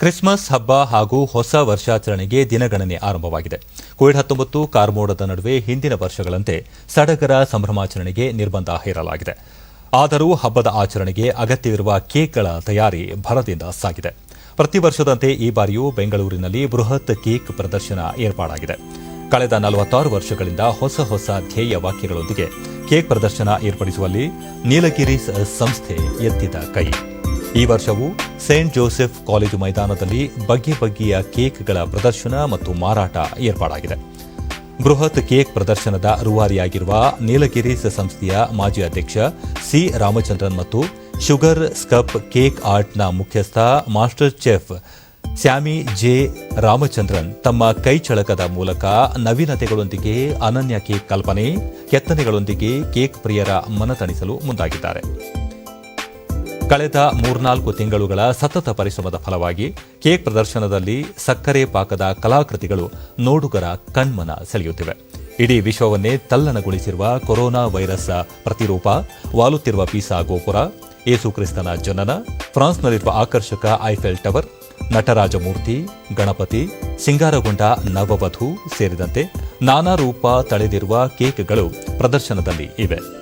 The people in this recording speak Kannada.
ಕ್ರಿಸ್ಮಸ್ ಹಬ್ಬ ಹಾಗೂ ಹೊಸ ವರ್ಷಾಚರಣೆಗೆ ದಿನಗಣನೆ ಆರಂಭವಾಗಿದೆ. ಕೋವಿಡ್ ಹತ್ತೊಂಬತ್ತು ಕಾರ್ಮೋಡದ ನಡುವೆ ಹಿಂದಿನ ವರ್ಷಗಳಂತೆ ಸಡಗರ ಸಂಭ್ರಮಾಚರಣೆಗೆ ನಿರ್ಬಂಧ ಹೇರಲಾಗಿದೆ. ಆದರೂ ಹಬ್ಬದ ಆಚರಣೆಗೆ ಅಗತ್ಯವಿರುವ ಕೇಕ್ಗಳ ತಯಾರಿ ಭರದಿಂದ ಸಾಗಿದೆ. ಪ್ರತಿ ವರ್ಷದಂತೆ ಈ ಬಾರಿಯೂ ಬೆಂಗಳೂರಿನಲ್ಲಿ ಬೃಹತ್ ಕೇಕ್ ಪ್ರದರ್ಶನ ಏರ್ಪಾಡಾಗಿದೆ. ಕಳೆದ ನಲವತ್ತಾರು ವರ್ಷಗಳಿಂದ ಹೊಸ ಹೊಸ ಧ್ಯೇಯ ವಾಕ್ಯಗಳೊಂದಿಗೆ ಕೇಕ್ ಪ್ರದರ್ಶನ ಏರ್ಪಡಿಸುವಲ್ಲಿ ನೀಲಗಿರಿ ಸಂಸ್ಥೆ ಎತ್ತಿದ ಕೈ. ಈ ವರ್ಷವೂ ಸೇಂಟ್ ಜೋಸೆಫ್ ಕಾಲೇಜು ಮೈದಾನದಲ್ಲಿ ಬಗೆ ಬಗೆಯ ಕೇಕ್ಗಳ ಪ್ರದರ್ಶನ ಮತ್ತು ಮಾರಾಟ ಏರ್ಪಾಡಾಗಿದೆ. ಬೃಹತ್ ಕೇಕ್ ಪ್ರದರ್ಶನದ ರೂವಾರಿಯಾಗಿರುವ ನೀಲಗಿರೀಸ್ ಸಂಸ್ಥೆಯ ಮಾಜಿ ಅಧ್ಯಕ್ಷ ಸಿ ರಾಮಚಂದ್ರನ್ ಮತ್ತು ಶುಗರ್ ಸ್ಕಪ್ ಕೇಕ್ ಆರ್ಟ್ನ ಮುಖ್ಯಸ್ಥ master chef Sammy J Ramachandran ತಮ್ಮ ಕೈಚಳಕದ ಮೂಲಕ ನವೀನತೆಗಳೊಂದಿಗೆ ಅನನ್ಯ ಕೇಕ್ ಕಲ್ಪನೆ, ಕೆತ್ತನೆಗಳೊಂದಿಗೆ ಕೇಕ್ ಪ್ರಿಯರ ಮನತಣಿಸಲು ಮುಂದಾಗಿದ್ದಾರೆ. ಕಳೆದ ಮೂರ್ನಾಲ್ಕು ತಿಂಗಳುಗಳ ಸತತ ಪರಿಶ್ರಮದ ಫಲವಾಗಿ ಕೇಕ್ ಪ್ರದರ್ಶನದಲ್ಲಿ ಸಕ್ಕರೆ ಪಾಕದ ಕಲಾಕೃತಿಗಳು ನೋಡುಗರ ಕಣ್ಮನ ಸೆಳೆಯುತ್ತಿವೆ. ಇಡೀ ವಿಶ್ವವನ್ನೇ ತಲ್ಲಣಗೊಳಿಸಿರುವ ಕೊರೋನಾ ವೈರಸ್ ಪ್ರತಿರೂಪ, ವಾಲುತ್ತಿರುವ ಪೀಸಾ ಗೋಪುರ ಯೇಸುಕ್ರಿಸ್ತನ ಜನನ, ಫ್ರಾನ್ಸ್ನಲ್ಲಿರುವ ಆಕರ್ಷಕ ಐಫೆಲ್ ಟವರ್ ನಟರಾಜ ಮೂರ್ತಿ ಗಣಪತಿ, ಸಿಂಗಾರಗೊಂಡ ನವವಧು ಸೇರಿದಂತೆ ನಾನಾ ರೂಪ ತಳೆದಿರುವ ಕೇಕ್ಗಳು ಪ್ರದರ್ಶನದಲ್ಲಿ ಇವೆ.